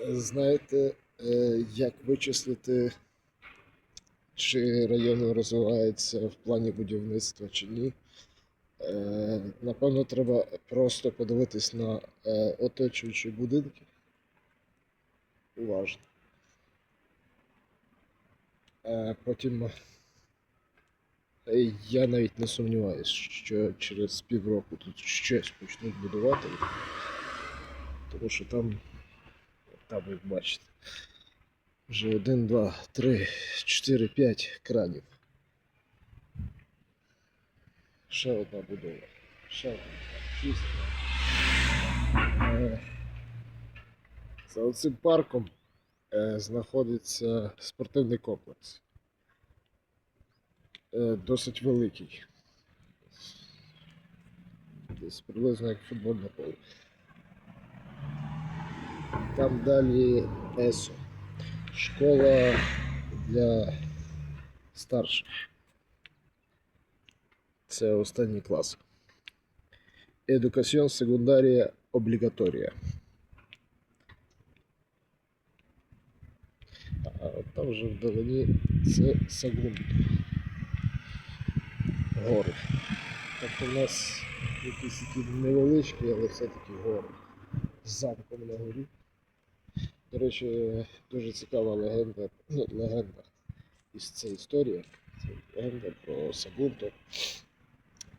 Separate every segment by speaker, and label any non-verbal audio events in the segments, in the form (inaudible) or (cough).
Speaker 1: Знаєте, е, як вичислити, чи район розвивається в плані будівництва чи ні? Е, Напевно, треба просто подивитись на е, оточуючі будинки. Уважно. Потім я навіть не сумніваюся, що через півроку тут щось почнуть будувати. Тому що там, там ви бачите, вже один, два, три, чотири, п'ять кранів. Ще одна будова. Ще одна. Шість. Е, За цим парком е, знаходиться спортивний комплекс. Е, Досить великий. Десь приблизно як футбольне поле. Там далі ЕСО. Школа для старших. Це останній клас. Едукаціон секундарія облігаторія. Там вже вдалині це Сагун. Гори. Тобто в нас якісь такі невеличкі, але все-таки гори замком на горі. До речі, дуже цікава легенда, ну, легенда із цієї історії. Легенда про Сагунто,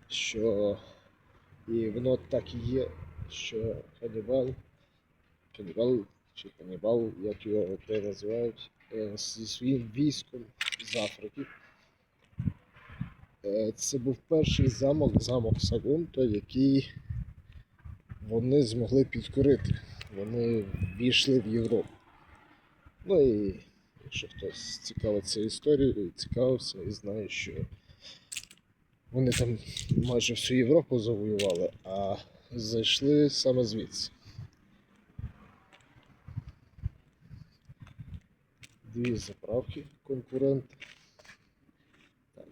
Speaker 1: що і воно так і є, що Ханібал, Ханібал чи Ханібал, як його те називають, е, зі своїм військом з Африки. Е, Це був перший замок, замок Сагунто, який вони змогли підкорити. Вони війшли в Європу. Ну і якщо хтось цікавиться історією, цікавився і знає, що вони там майже всю Європу завоювали, а зайшли саме звідси. Дві заправки конкуренти. Так.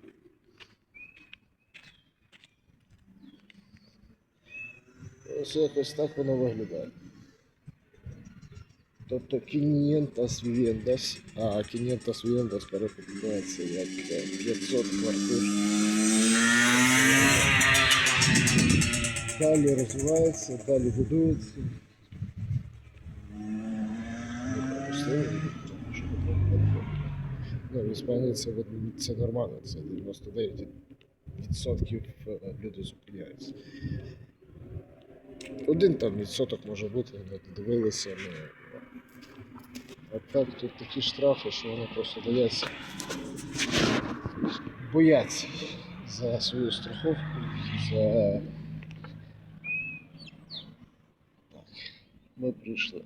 Speaker 1: Ось якось так воно виглядає. Тобто 500 вівендас, а 500 вівендас перекладається як е, 500 квартир. Далі розвивається, далі будується. Не пропустили, тому що не пропустили. Ну, в Іспанії це, от- це нормально, це 99% люди зупиняються. Один там відсоток може бути, не дивилися. А так тут такі штрафи, що вони просто бояться. Бояться за свою страховку, за. Так, ми прийшли.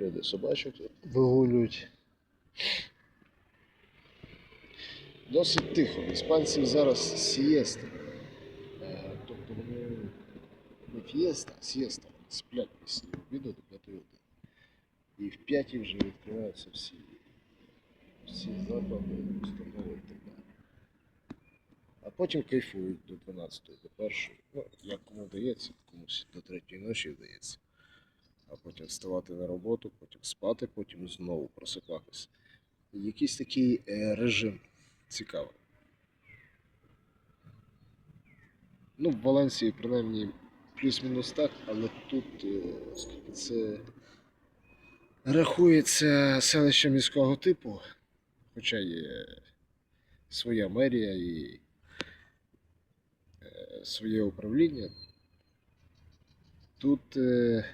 Speaker 1: Люди собачок вигулюють. Досить тихо. Іспанців зараз сієста. Е, Тобто вони не фієста, сієста. Сплять після обіду до 5 години. І в 5 вже відкриваються всі, всі заклади, установи і так далі. А потім кайфують до 12, до 1. Ну, як кому вдається, комусь до 3 ночі вдається. А потім вставати на роботу, потім спати, потім знову просипатися. Якийсь такий е, режим цікавий. Ну, в Валенсії, принаймні, плюс-мінус так, але тут, е, оскільки це рахується селище міського типу, хоча є своя мерія і е, своє управління, тут е,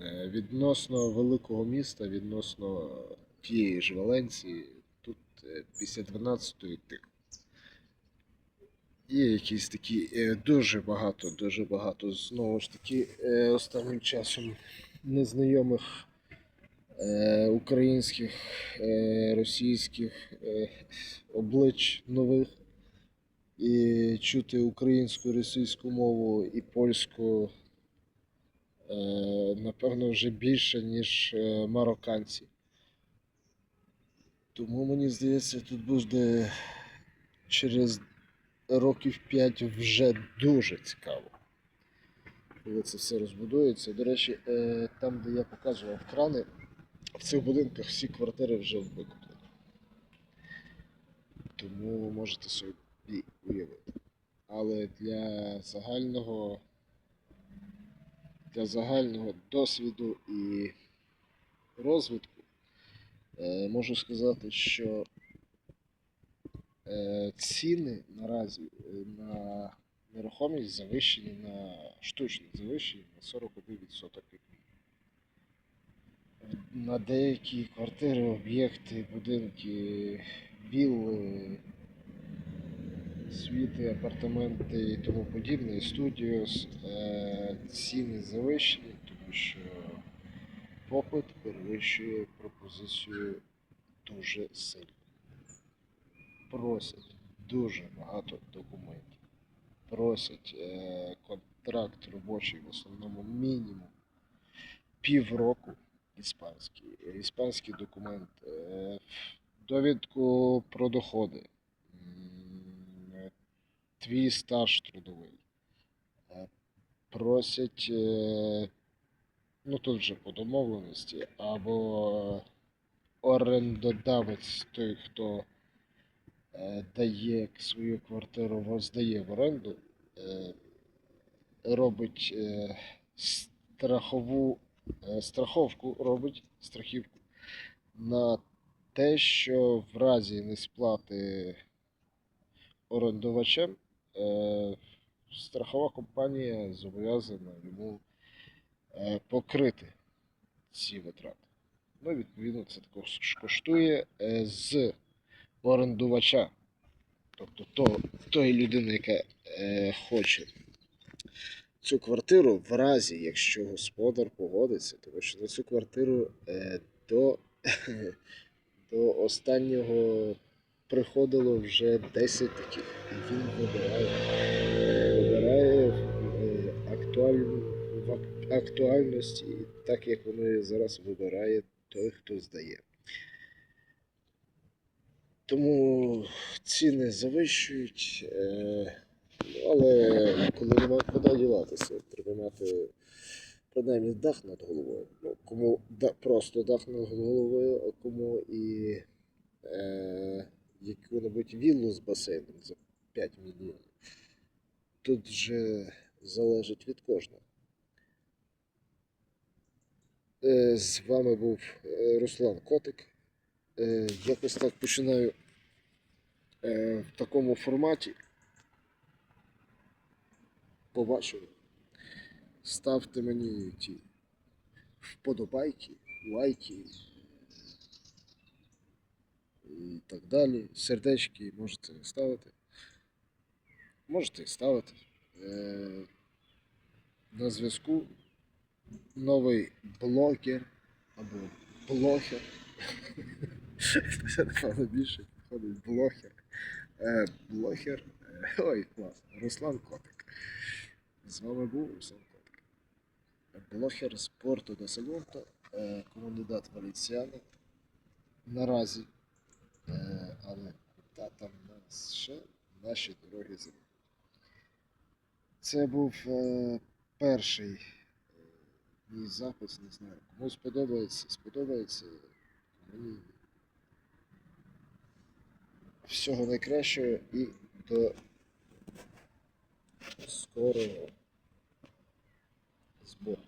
Speaker 1: е, відносно великого міста, відносно тієї ж Валенції, тут е, після 12-ї тихо. Є якісь такі е, дуже багато, дуже багато знову ж таки е, останнім часом незнайомих е, українських, російських облич нових. І чути українську, російську мову і польську напевно вже більше, ніж марокканці. Тому мені здається, тут буде через років 5 вже дуже цікаво. Коли це все розбудується. До речі, е, там, де я показував крани, в цих будинках всі квартири вже викуплені. Тому можете собі уявити. Але для загального, для загального досвіду і розвитку е, можу сказати, що ціни наразі е, на нерухомість завищені на штучно завищені на 41% як. На деякі квартири, об'єкти, будинки, вілли, світи, апартаменти і тому подібне, і студіос, е, ціни завищені, тому що попит перевищує пропозицію дуже сильно. Просять дуже багато документів. Просять е, контракт робочий в основному мінімум півроку іспанський. Іспанський документ, е, довідку про доходи, е, твій стаж трудовий. Е, Просять, е, ну тут вже по домовленості, або орендодавець, той, хто дає свою квартиру, в- здає в оренду, е, робить е, страхову е, страховку робить страхівку на те, що в разі несплати орендувачем е, страхова компанія зобов'язана йому е, покрити ці витрати. Ну, відповідно, це також коштує е, з орендувача, тобто то, тої людини, яка е, хоче цю квартиру в разі, якщо господар погодиться, тому що на цю квартиру е, до, (laughs) до останнього приходило вже 10 таких. І він вибирає, вибирає е, актуальну, в актуальності, так як воно зараз вибирає той, хто здає. Тому ціни завищують. Е, але коли нема куди діватися, треба мати принаймні дах над головою. Ну, кому просто дах над головою, а кому і е, яку-небудь віллу з басейном за 5 мільйонів. Тут вже залежить від кожного. Е, з вами був е, Руслан Котик. Якось так починаю в такому форматі побачили. Ставте мені ті вподобайки, лайки і так далі. Сердечки можете ставити. Можете ставити. Е, на зв'язку новий блогер або блогер. (laughs) Це напевно більше підходить блогер. Е, блогер. Е, ой, клас. Руслан Котик. З вами був Руслан Котик. Блогер з Порту до Сегунто, е, командидат Валіціани. Наразі. Але куди там нас ще наші дороги землі. Це був перший мій запис, не знаю. Кому сподобається, сподобається. Мені всього найкращого і до скорого збору.